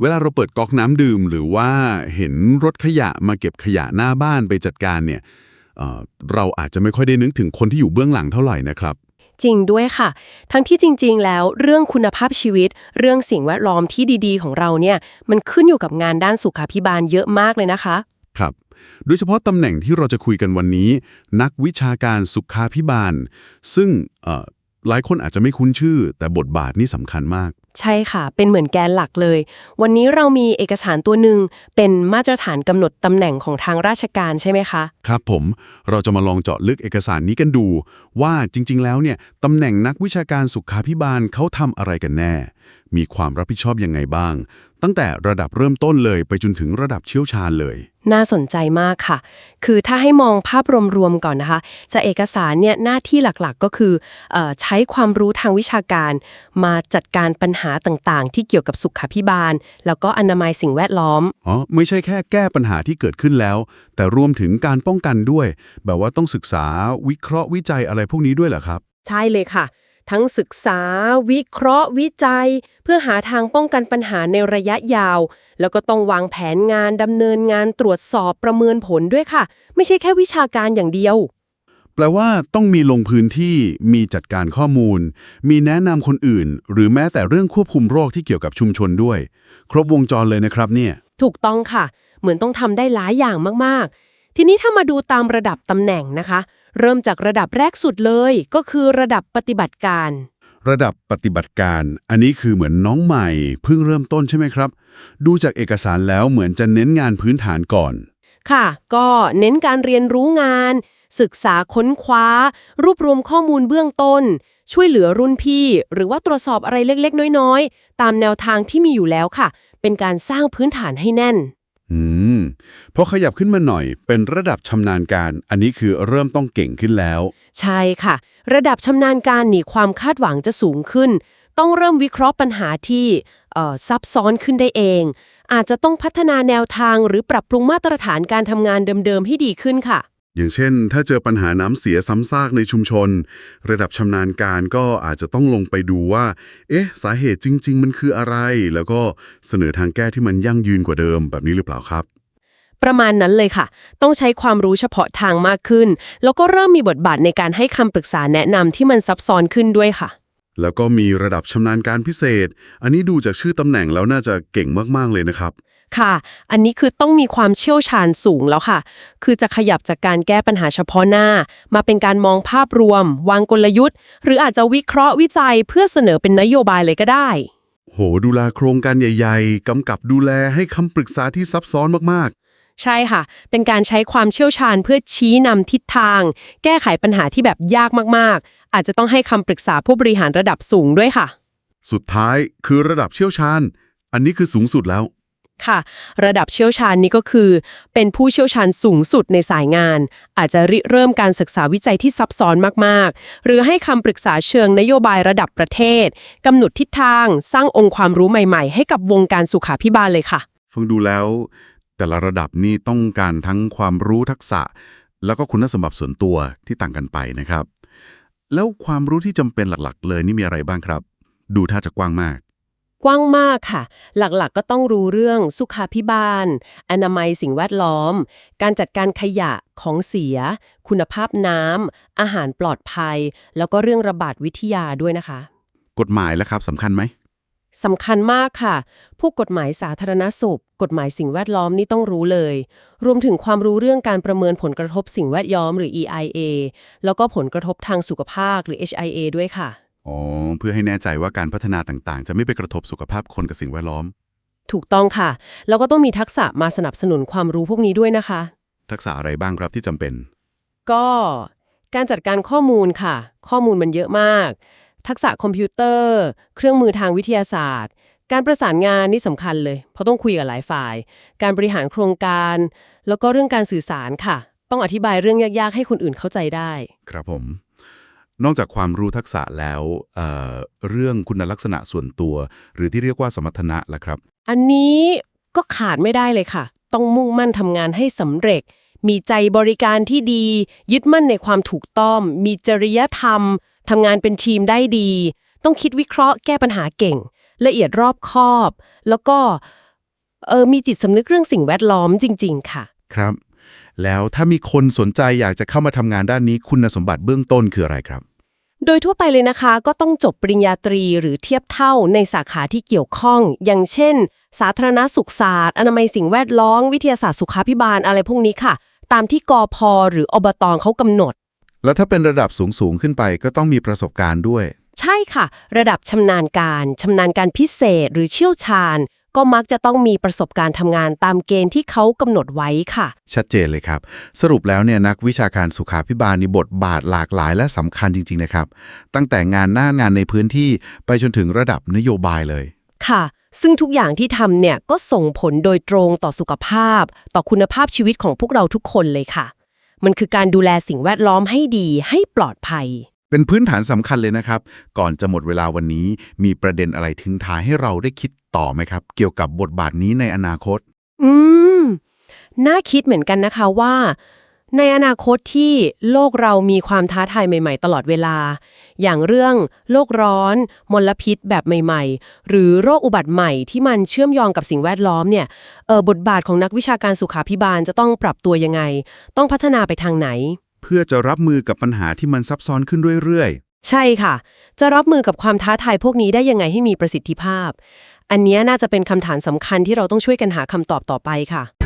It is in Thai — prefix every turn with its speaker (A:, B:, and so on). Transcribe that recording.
A: เวลาเราเปิดก๊อกน้ำดื่ม หรือว่าเห็นรถขยะมาเก็บขยะหน้าบ้านไปจัดการเนี่ยเอ่อเราอาจจะไม่ค่อยได้นึกถึงคนที่อยู่เบื้องหลังเท่าไหร่นะครับ
B: จริงด้วยค่ะ ทั้งที่จริง ๆ แล้วเรื่องคุณภาพชีวิต เรื่องสิ่งแวดล้อมที่ดีๆ ของเราเนี่ยมันขึ้นอยู่กับงานด้านสุขาภิบาลเยอะมากเลยนะคะ
A: ครับโดยเฉพาะตำแหน่งที่เราจะคุยกันวันนี้ นักวิชาการสุขาพิบาล ซึ่งเอ่อ หลายคนอาจจะไม่คุ้นชื่อ แต่บทบาทนี่สำคัญมาก
B: ใช่ค่ะ เป็นเหมือนแกนหลักเลย วันนี้เรามีเอกสารตัวหนึ่งเป็นมาตรฐานกำหนดตำแหน่งของทางราชการใช่ไหมคะ
A: ครับผม เราจะมาลองเจาะลึกเอกสารนี้กันดู ว่าจริง ๆ แล้วเนี่ยตำแหน่งนักวิชาการสุขาพิบาลเขาทำอะไรกันแน่ มีความรับผิดชอบยังไงบ้าง ตั้งแต่ระดับเริ่มต้นเลยไปจนถึงระดับเชี่ยวชาญเลย
B: น่าสนใจมากค่ะ คือถ้าให้มองภาพรวมๆก่อนนะคะ จะเอกสารเนี่ยหน้าที่หลักๆก็คือเออใช้ความรู้ทางวิชาการ มาจัดการปัญหาต่างๆ ที่เกี่ยวกับสุขาพิบาล แล้วก็อนามัยสิ่งแวดล้อม
A: อ๋อ ไม่ใช่แค่แก้ปัญหาที่เกิดขึ้นแล้ว แต่รวมถึงการป้องกันด้วย แบบว่าต้องศึกษาวิเคราะห์วิจัยอะไรพวกนี้ด้วยเหรอครับ
B: ใช่เลยค่ะ ทั้งศึกษา วิเคราะห์ วิจัย เพื่อหาทางป้องกันปัญหาในระยะยาว แล้วก็ต้องวางแผนงานดำเนินงานตรวจสอบประเมินผลด้วยค่ะ ไม่ใช่แค่วิชาการอย่างเดียว
A: แปลว่าต้องมีลงพื้นที่มีจัดการข้อมูล มีแนะนำคนอื่น หรือแม้แต่เรื่องควบคุมโรคที่เกี่ยวกับชุมชนด้วย ครบวงจรเลยนะครับเนี่ย
B: ถูกต้องค่ะ เหมือนต้องทำได้หลายอย่างมากๆ ทีนี้ถ้ามาดูตามระดับตำแหน่งนะคะ เริ่มจากระดับแรกสุดเลย ก็คือระดับปฏิบัติการ
A: ระดับปฏิบัติการ อันนี้คือเหมือนน้องใหม่เพิ่งเริ่มต้นใช่ไหมครับ ดูจากเอกสารแล้วเหมือนจะเน้นงานพื้นฐานก่อน
B: ค่ะ ก็เน้นการเรียนรู้งาน ศึกษาค้นคว้า รวบรวมข้อมูลเบื้องต้น ช่วยเหลือรุ่นพี่ หรือว่าตรวจสอบอะไรเล็กๆ น้อยๆ ตามแนวทางที่มีอยู่แล้วค่ะ เป็นการสร้างพื้นฐานให้แน่น
A: อืมพอขยับขึ้นมาหน่อย เป็นระดับชำนาญการ อันนี้คือเริ่มต้องเก่งขึ้นแล้ว
B: ใช่ค่ะ ระดับชำนาญการหนีความคาดหวังจะสูงขึ้น ต้องเริ่มวิเคราะห์ปัญหาที่ซับซ้อนขึ้นได้เอง อาจจะต้องพัฒนาแนวทางหรือปรับปรุงมาตรฐานการทำงานเดิมๆให้ดีขึ้นค่ะ
A: อย่างเช่น ถ้าเจอปัญหาน้ำเสียซ้ำซากในชุมชน ระดับชำนาญการก็อาจจะต้องลงไปดูว่า เอ๊ะ สาเหตุจริง ๆ มันคืออะไร แล้วก็เสนอทางแก้ที่มันยั่งยืนกว่าเดิมแบบนี้หรือเปล่าครับ
B: ประมาณนั้นเลยค่ะ ต้องใช้ความรู้เฉพาะทางมากขึ้น แล้วก็เริ่มมีบทบาทในการให้คำปรึกษาแนะนำที่มันซับซ้อนขึ้นด้วยค่ะ
A: แล้วก็มีระดับชำนาญการพิเศษ อันนี้ดูจากชื่อตำแหน่งแล้วน่าจะเก่งมากๆเลยนะครับ
B: ค่ะ อันนี้คือต้องมีความเชี่ยวชาญสูงแล้วค่ะ คือจะขยับจากการแก้ปัญหาเฉพาะหน้า มาเป็นการมองภาพรวม วางกลยุทธ์ หรืออาจจะวิเคราะห์วิจัยเพื่อเสนอเป็นนโยบายเลยก็ได้
A: โห ดูแลโครงการใหญ่ ๆ กำกับดูแลให้คำปรึกษาที่ซับซ้อนมาก
B: ใช่ค่ะ เป็นการใช้ความเชี่ยวชาญเพื่อชี้นำทิศทาง แก้ไขปัญหาที่แบบยากมากๆ อาจจะต้องให้คำปรึกษาผู้บริหารระดับสูงด้วยค่ะ
A: ๆ สุดท้ายคือระดับเชี่ยวชาญ อันนี้คือสูงสุดแล้ว
B: ค่ะ ระดับเชี่ยวชาญนี้ก็คือ เป็นผู้เชี่ยวชาญสูงสุดในสายงาน อาจจะริเริ่มการศึกษาวิจัยที่ซับซ้อนมากๆ หรือให้คำปรึกษาเชิงนโยบายระดับประเทศกำหนดทิศทาง สร้างองค์ความรู้ใหม่ๆ ให้กับวงการสุขาพิบาลเลยค่ะ
A: ฟังดูแล้ว แต่ละระดับนี่ต้องการทั้งความรู้ทักษะ แล้วก็คุณสมบัติส่วนตัวที่ต่างกันไปนะครับ แล้วความรู้ที่จำเป็นหลักๆ เลยนี่มีอะไรบ้างครับ ดูท่าจะกว้างมาก
B: กว้างมากค่ะ หลักๆก็ต้องรู้เรื่องสุขาพิบาล อนามัยสิ่งแวดล้อม การจัดการขยะของเสีย คุณภาพน้ำอาหารปลอดภัย แล้วก็เรื่องระบาดวิทยาด้วยนะคะ
A: กฎหมายแล้วครับสำคัญไหม
B: สำคัญมากค่ะ ผู้กฎหมายสาธารณสุข กฎหมายสิ่งแวดล้อมนี่ต้องรู้เลย รวมถึงความรู้เรื่องการประเมินผลกระทบสิ่งแวดล้อมหรือ EIA แล้วก็ผลกระทบทางสุขภาพหรือ HIA ด้วยค่ะ
A: อ๋อ เพื่อให้แน่ใจว่าการพัฒนาต่างๆ จะไม่ไปกระทบสุขภาพคนกับสิ่งแวดล้อม
B: ถูกต้องค่ะ แล้วก็ต้องมีทักษะมาสนับสนุนความรู้พวกนี้ด้วยนะคะ
A: ทักษะอะไรบ้างครับที่จำเป็น
B: ก็การจัดการข้อมูลค่ะ ข้อมูลมันเยอะมาก ทักษะคอมพิวเตอร์ เครื่องมือทางวิทยาศาสตร์ การประสานงานนี่สำคัญเลย เพราะต้องคุยกับหลายฝ่าย การบริหารโครงการ แล้วก็เรื่องการสื่อสารค่ะ ต้องอธิบายเรื่องยากๆ ให้คนอื่นเข้าใจได้
A: ครับผม นอกจากความรู้ทักษะแล้วเอ่อเรื่องคุณลักษณะส่วนตัว หรือที่เรียกว่าสมรรถนะล่ะครับ
B: อันนี้ก็ขาดไม่ได้เลยค่ะ ต้องมุ่งมั่นทำงานให้สำเร็จ มีใจบริการที่ดี ยึดมั่นในความถูกต้อง มีจริยธรรมทำงานเป็นทีมได้ดี ต้องคิดวิเคราะห์แก้ปัญหาเก่ง ละเอียดรอบคอบ แล้วก็เออมีจิตสำนึกเรื่องสิ่งแวดล้อมจริง ๆ ค่ะ
A: ครับ แล้วถ้ามีคนสนใจอยากจะเข้ามาทำงานด้านนี้คุณสมบัติเบื้องต้นคืออะไรครับ
B: โดยทั่วไปเลยนะคะก็ต้องจบปริญญาตรีหรือเทียบเท่าในสาขาที่เกี่ยวข้อง อย่างเช่น สาธารณสุขศาสตร์ อนามัยสิ่งแวดล้อมวิทยาศาสตร์สุขาพิบาลอะไรพวกนี้ค่ะ ตามที่กอพอหรืออบตเขากำหนด
A: แล้วถ้าเป็นระดับสูงสูงๆขึ้นไปก็ต้องมีประสบการณ์ด้วย
B: ใช่ค่ะ ระดับชำนาญการชำนาญการพิเศษ หรือเชี่ยวชาญ ก็มักจะต้องมีประสบการณ์ทำงานตามเกณฑ์ที่เขากำหนดไว้ค่ะ
A: ชัดเจนเลยครับ สรุปแล้วเนี่ยนักวิชาการสุขาพิบาลมีบทบาทหลากหลายและสำคัญจริง ๆ นะครับ ตั้งแต่งานหน้างานในพื้นที่ไปจนถึงระดับนโยบายเลย
B: ค่ะ ซึ่งทุกอย่างที่ทำเนี่ยก็ส่งผลโดยตรงต่อสุขภาพ ต่อคุณภาพชีวิตของพวกเราทุกคนเลยค่ะ มันคือการดูแลสิ่งแวดล้อมให้ดีให้ปลอดภัย
A: เป็นพื้นฐานสำคัญเลยนะครับ ก่อนจะหมดเวลาวันนี้ มีประเด็นอะไรทิ้งท้ายให้เราได้คิดต่อไหมครับ เกี่ยวกับบทบาทนี้ในอนาคต
B: อืม น่าคิดเหมือนกันนะคะว่า ในอนาคตที่โลกเรามีความท้าทายใหม่ ๆ ตลอดเวลา อย่างเรื่องโลกร้อน มลพิษแบบใหม่ ๆ หรือโรคอุบัติใหม่ที่มันเชื่อมโยงกับสิ่งแวดล้อมเนี่ยเออบทบาทของนักวิชาการสุขาพิบาลจะต้องปรับตัวยังไง ต้องพัฒนาไปทางไหน
A: เพื่อจะรับมือกับปัญหาที่มันซับซ้อนขึ้นเรื่อยๆ
B: ใช่ค่ะ จะรับมือกับความท้าทายพวกนี้ได้ยังไงให้มีประสิทธิภาพ อันนี้น่าจะเป็นคำถามสำคัญที่เราต้องช่วยกันหาคำตอบต่อไปค่ะ